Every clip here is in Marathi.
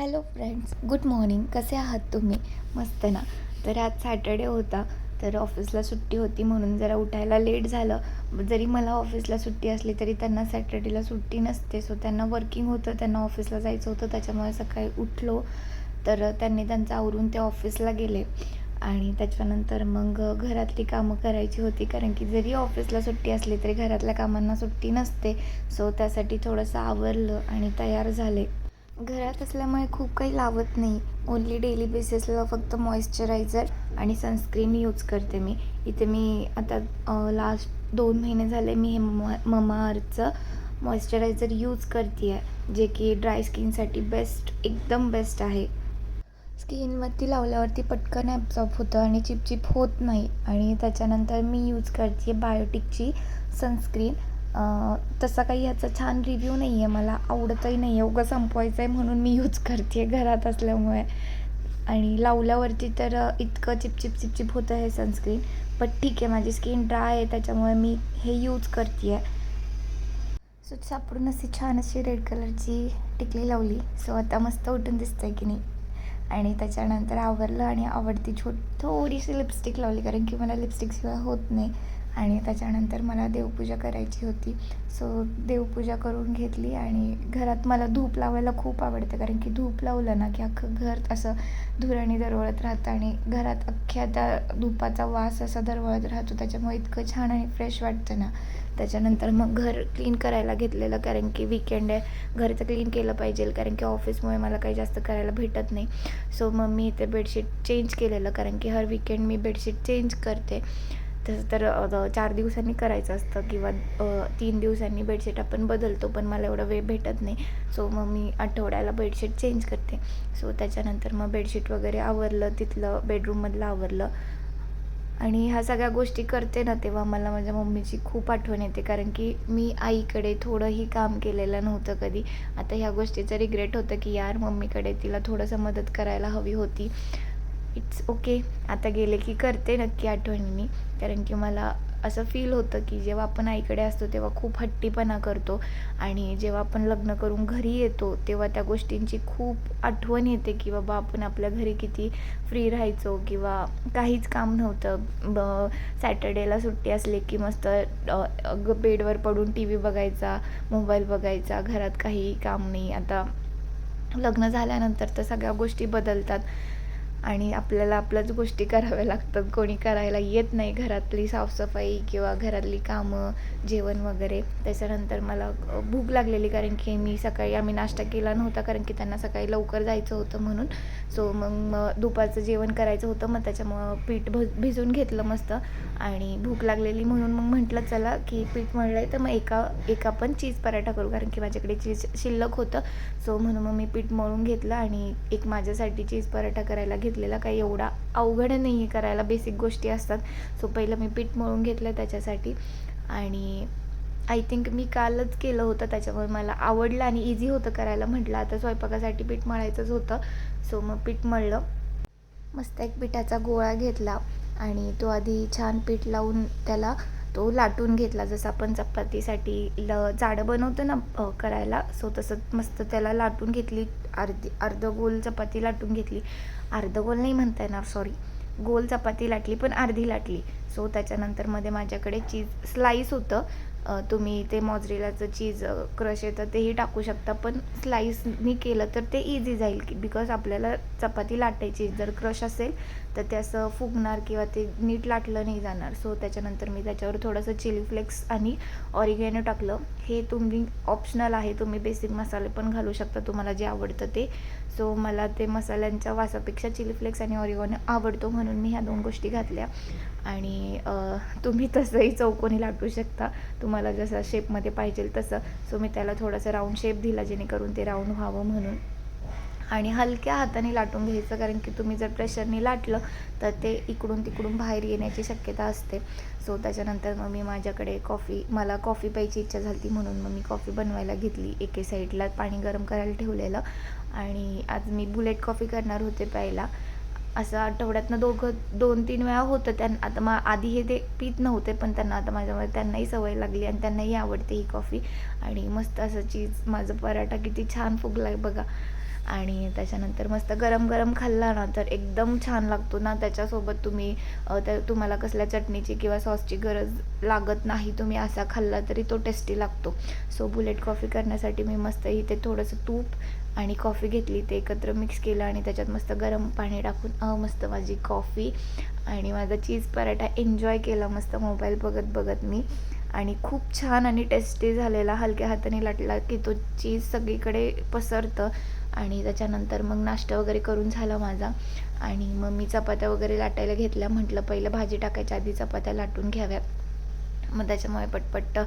Hello friends good morning. कसे आहात तुम्ही? मस्त ना. तर आज सॅटर्डे होता तर ऑफिसला सुट्टी होती म्हणून जरा उठायला लेट झालं. जरी मला ऑफिसला सुट्टी असली तरी त्यांना सॅटर्डेला सुट्टी नसते. सो त्यांना वर्किंग होतं त्यांना ऑफिसला जायचं होतं त्याच्यामुळे सकाळी उठलो. तर त्यांनी त्यांचं आवरून ते ऑफिसला गेले. आणि त्याच्यानंतर मग घरातली कामं करायची होती. कारण की जरी ऑफिसला सुट्टी असली तरी घरातल्या कामांना सुट्टी नसते. सो त्यासाठी थोडंसं आवरलं आणि तयार झाले. घरात असल्यामुळे खूप काही लावत नाही. ओन्ली डेली बेसिसला फक्त मॉइश्चरायझर आणि सनस्क्रीन यूज करते मी. इथे मी आता लास्ट दोन महिने झाले मी हे ममाअर्थचं ममा अर्थचं मॉइश्चरायझर यूज करते आहे जे की ड्राय स्किनसाठी बेस्ट एकदम बेस्ट आहे. स्किनवरती लावल्यावरती पटकन ॲब्झॉर्ब होतं आणि चिपचिप होत नाही. आणि त्याच्यानंतर मी यूज करते बायोटिकची सनस्क्रीन तसा काही ह्याचा छान रिव्ह्यू नाही आहे मला आवडतही नाही आहे उगं संपवायचं आहे म्हणून मी यूज करते घरात असल्यामुळे. आणि लावल्यावरती तर इतकं चिपचिप चिपचिप होतं हे सनस्क्रीन बट ठीक आहे माझी स्किन ड्राय आहे त्याच्यामुळे मी हे यूज करते आहे सो सापडून अशी छान अशी रेड कलरची टिकली लावली. सो आता मस्त उठून दिसतंय की नाही. आणि त्याच्यानंतर आवरलं आणि आवडती छोट थोडीशी लिपस्टिक लावली. कारण की मला लिपस्टिकशिवाय होत नाही. आणि त्याच्यानंतर मला देवपूजा करायची होती. सो देवपूजा करून घेतली आणि घरात मला धूप लावायला खूप आवडतं. कारण की धूप लावलं ना की अख्खं घर असं धुराने दरवळत राहतं आणि घरात अख्ख्या त्या धूपाचा वास असा दरवळत राहतो. त्याच्यामुळे इतकं छान आणि फ्रेश वाटतं ना. त्याच्यानंतर मग घर क्लीन करायला घेतलेलं. कारण की विकेंड आहे. घर तर क्लीन केलं पाहिजे. कारण की ऑफिसमुळे मला काही जास्त करायला भेटत नाही. सो मग मी इथे बेडशीट चेंज केलेलं. कारण की हर विकेंड मी बेडशीट चेंज करते. तसं तर चार दिवसांनी करायचं असतं किंवा तीन दिवसांनी बेडशीट आपण बदलतो पण मला एवढा वेळ भेटत नाही. सो मग मी आठवड्याला बेडशीट चेंज करते. सो त्याच्यानंतर मग बेडशीट वगैरे आवरलं तिथलं बेडरूममधलं आवरलं. आणि ह्या सगळ्या गोष्टी करते ना तेव्हा मला माझ्या मम्मीची खूप आठवण येते. कारण की मी आईकडे थोडंही काम केलेलं नव्हतं कधी. आता ह्या गोष्टीचं रिग्रेट होतं की यार मम्मीकडे तिला थोडंसं मदत करायला हवी होती. इट्स ओके आता गेले की करते नक्की आठवणीने कारण की मला असं फील होतं की जेव्हा आपण आईकडे असतो तेव्हा खूप हट्टीपणा करतो. आणि जेव्हा आपण लग्न करून घरी येतो तेव्हा त्या गोष्टींची खूप आठवण येते की बाबा आपण आपल्या घरी किती फ्री राहायचो किंवा काहीच काम नव्हतं. ब सॅटर्डेला सुट्टी असली की मस्त बेडवर पडून टी व्ही बघायचा मोबाईल बघायचा घरात काही काम नाही. आता लग्न झाल्यानंतर तर सगळ्या गोष्टी बदलतात. आणि आपल्याला आपल्याच गोष्टी कराव्या लागतात. कोणी करायला येत नाही घरातली साफसफाई किंवा घरातली कामं जेवण वगैरे. त्याच्यानंतर मला भूक लागलेली कारण की मी सकाळी आम्ही नाश्ता केला नव्हता कारण की त्यांना सकाळी लवकर जायचं होतं म्हणून. सो मग मग दुपारचं जेवण करायचं होतं मग त्याच्यामुळं पीठ भ भिजून घेतलं मस्त. आणि भूक लागलेली म्हणून मग म्हटलं चला की पीठ मळलं आहे तर मग एका एका पण चीज पराठा करू कारण की माझ्याकडे चीज शिल्लक होतं. सो म्हणून मग मी पीठ मळून घेतलं आणि एक माझ्यासाठी चीज पराठा करायला घेतलेला काही एवढा अवघड नाही आहे करायला. बेसिक गोष्टी असतात. सो पहिलं मी पीठ मळून घेतलं त्याच्यासाठी. आणि आय थिंक मी कालच केलं होतं त्याच्यामुळे मला आवडलं आणि इझी होतं करायला. म्हटलं आता स्वयंपाकासाठी पीठ मळायचंच होतं. सो मग पीठ मळलं. मस्त एक पिठाचा गोळा घेतला. आणि तो आधी छान पीठ लावून त्याला तो लाटून घेतला. जसं आपण चपातीसाठी ल जाडं बनवतो ना करायला सो तसं मस्त त्याला लाटून घेतली. अर्धी अर्ध गोल चपाती लाटून घेतली. अर्ध गोल नाही म्हणता येणार सॉरी गोल चपाती लाटली पण अर्धी लाटली. सो त्याच्यानंतरमध्ये माझ्याकडे चीज स्लाईस होतं. तुम्ही ते मॉजरेलाचं चीज क्रश येतं तेही टाकू शकता. पण स्लाईसनी केलं तर ते इझी जाईल की बिकॉज आपल्याला चपाती लाटायची जर क्रश असेल तर ते असं फुगणार किंवा ते नीट लाटलं नाही जाणार. सो त्याच्यानंतर मी त्याच्यावर थोडंसं चिली फ्लेक्स आणि ऑरिगॅनो टाकलं. हे तुम्ही ऑप्शनल आहे. तुम्ही बेसिक मसाले पण घालू शकता. तुम्हाला जे आवडतं ते. सो मला ते मसाल्यांच्या वासापेक्षा चिली फ्लेक्स आणि ऑरिगॉनो आवडतो म्हणून मी ह्या दोन गोष्टी घातल्या. आणि तुम्ही तसंही चौकोनी लाटू शकता. तुम्हाला जसं शेपमध्ये पाहिजे तसं. सो मी त्याला थोडासा राऊंड शेप दिला जेणेकरून ते राऊंड व्हावं म्हणून. आणि हलक्या हाताने लाटून घ्यायचं कारण की तुम्ही जर प्रेशरने लाटलं तर ते इकडून तिकडून बाहेर येण्याची शक्यता असते. सो त्याच्यानंतर मग मी माझ्याकडे कॉफी मला कॉफी प्यायची इच्छा झाली म्हणून मग मी कॉफी बनवायला घेतली. एके साईडला पाणी गरम करायला ठेवलेलं. आणि आज मी बुलेट कॉफी करणार होते प्यायला. असं आठवड्यातनं दोघं दोन तीन वेळा होतं. त्यांना आता मग आधी हे ते पीत नव्हते पण त्यांना आता माझ्यामुळे त्यांनाही सवय लागली आणि त्यांनाही आवडते ही कॉफी. आणि मस्त असं चीज माझं पराठा किती छान फुगला आहे बघा. आणि त्याच्यानंतर मस्त गरम गरम खाल्ला ना तर एकदम छान लागतो ना. त्याच्यासोबत तुम्ही त्या तुम्हाला कसल्या चटणीची किंवा सॉसची गरज लागत नाही तुम्ही असा खाल्ला तरी तो टेस्टी लागतो. सो बुलेट कॉफी करण्यासाठी मी मस्त इथे थोडंसं तूप आणि कॉफी घेतली ते एकत्र मिक्स केलं आणि त्याच्यात मस्त गरम पाणी टाकून अ, मस्त माझी कॉफी आणि माझा चीज पराठा एन्जॉय केला मस्त मोबाईल बघत बघत मी. आणि खूप छान आणि टेस्टी झालेला हलक्या हाताने लाटला की तो चीज सगळीकडे पसरतं आणि त्याच्यानंतर मग नाश्ता वगैरे करून झाला माझा. आणि मग मी चपात्या वगैरे लाटायला घेतल्या म्हटलं पहिलं भाजी टाकायच्या आधी चपात्या लाटून घ्याव्या मग त्याच्यामुळे पटपट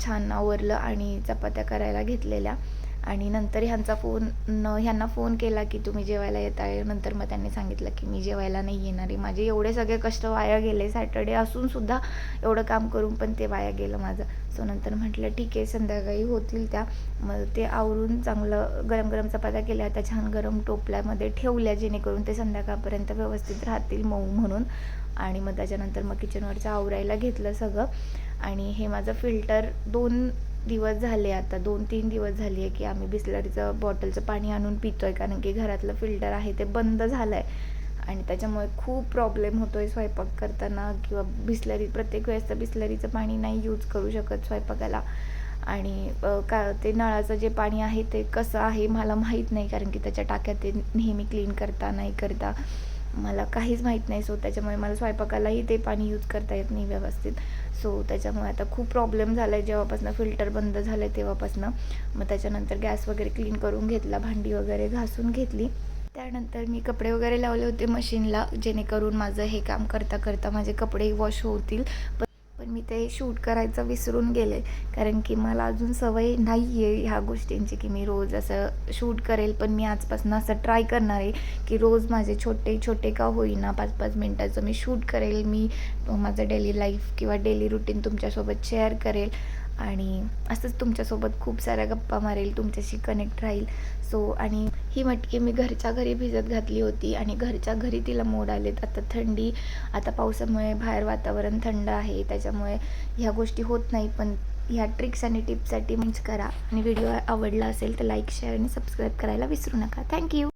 छान आवरलं आणि चपात्या करायला घेतलेल्या. आणि नंतर ह्यांचा फोन न ह्यांना फोन केला की तुम्ही जेवायला येत आहे नंतर मग त्यांनी सांगितलं की मी जेवायला नाही येणार आहे. माझे एवढे सगळे कष्ट वाया गेले. सॅटर्डे असूनसुद्धा एवढं काम करून पण ते वाया गेलं माझं. सो नंतर म्हटलं ठीक आहे संध्याकाळी होतील त्या. मग ते आवरून चांगलं गरम गरम चपात्या केल्या. त्या छान गरम टोपल्यामध्ये ठेवल्या जेणेकरून ते संध्याकाळपर्यंत व्यवस्थित राहतील मऊ म्हणून. आणि मग त्याच्यानंतर मग किचनवरचं आवरायला घेतलं सगळं. आणि हे माझं फिल्टर दोन दिवस झाले आता दोन तीन दिवस झाले आहे की आम्ही बिस्लरीचं बॉटलचं पाणी आणून पितो आहे कारण की घरातलं फिल्टर आहे ते बंद झालं आहे आणि त्याच्यामुळे खूप प्रॉब्लेम होतो आहे स्वयंपाक करताना किंवा बिस्लरी प्रत्येक वेळेस तर बिस्लरीचं पाणी नाही यूज करू शकत स्वयंपाकाला. आणि का ते नळाचं जे पाणी आहे ते कसं आहे मला माहीत नाही कारण की त्याच्या टाक्यात ते नेहमी क्लीन करता नाही करता. मला काहीच माहीत नाही. सो त्याच्यामुळे मला स्वयंपाकालाही ते पाणी यूज करता येत नाही व्यवस्थित. सो त्याच्यामुळे आता खूप प्रॉब्लेम झाला आहे जेव्हापासून फिल्टर बंद झालं आहे तेव्हापासनं. मग त्याच्यानंतर गॅस वगैरे क्लीन करून घेतला भांडी वगैरे घासून घेतली. त्यानंतर मी कपडे वगैरे लावले होते मशीनला जेणेकरून माझं हे काम करता करता माझे कपडे वॉश होतील. मी ते शूट करायचं विसरून गेले. कारण की मला अजून सवय नाही आहे ह्या गोष्टींची की मी रोज असं शूट करेल पण मी आजपासून असं ट्राय करणार आहे की रोज माझे छोटे छोटे का होईना पाच पाच मिनटाचं मी शूट करेल मी माझं डेली लाईफ किंवा डेली रुटीन तुमच्यासोबत शेअर करेल. आणि असंच तुमच्यासोबत खूप साऱ्या गप्पा मारेल तुमच्याशी कनेक्ट राहील. सो आणि ही मटकी मी घरच्या घरी भिजत घातली होती आणि घरच्या घरी तिला मोड आलेत. आता थंडी आता पावसामुळे बाहेर वातावरण थंड आहे त्याच्यामुळे ह्या गोष्टी होत नाही पण ह्या ट्रिक्स आणि टिप्ससाठी मीन्स करा. आणि व्हिडिओ आवडला असेल तर लाईक शेअर आणि सबस्क्राईब करायला विसरू नका. थँक्यू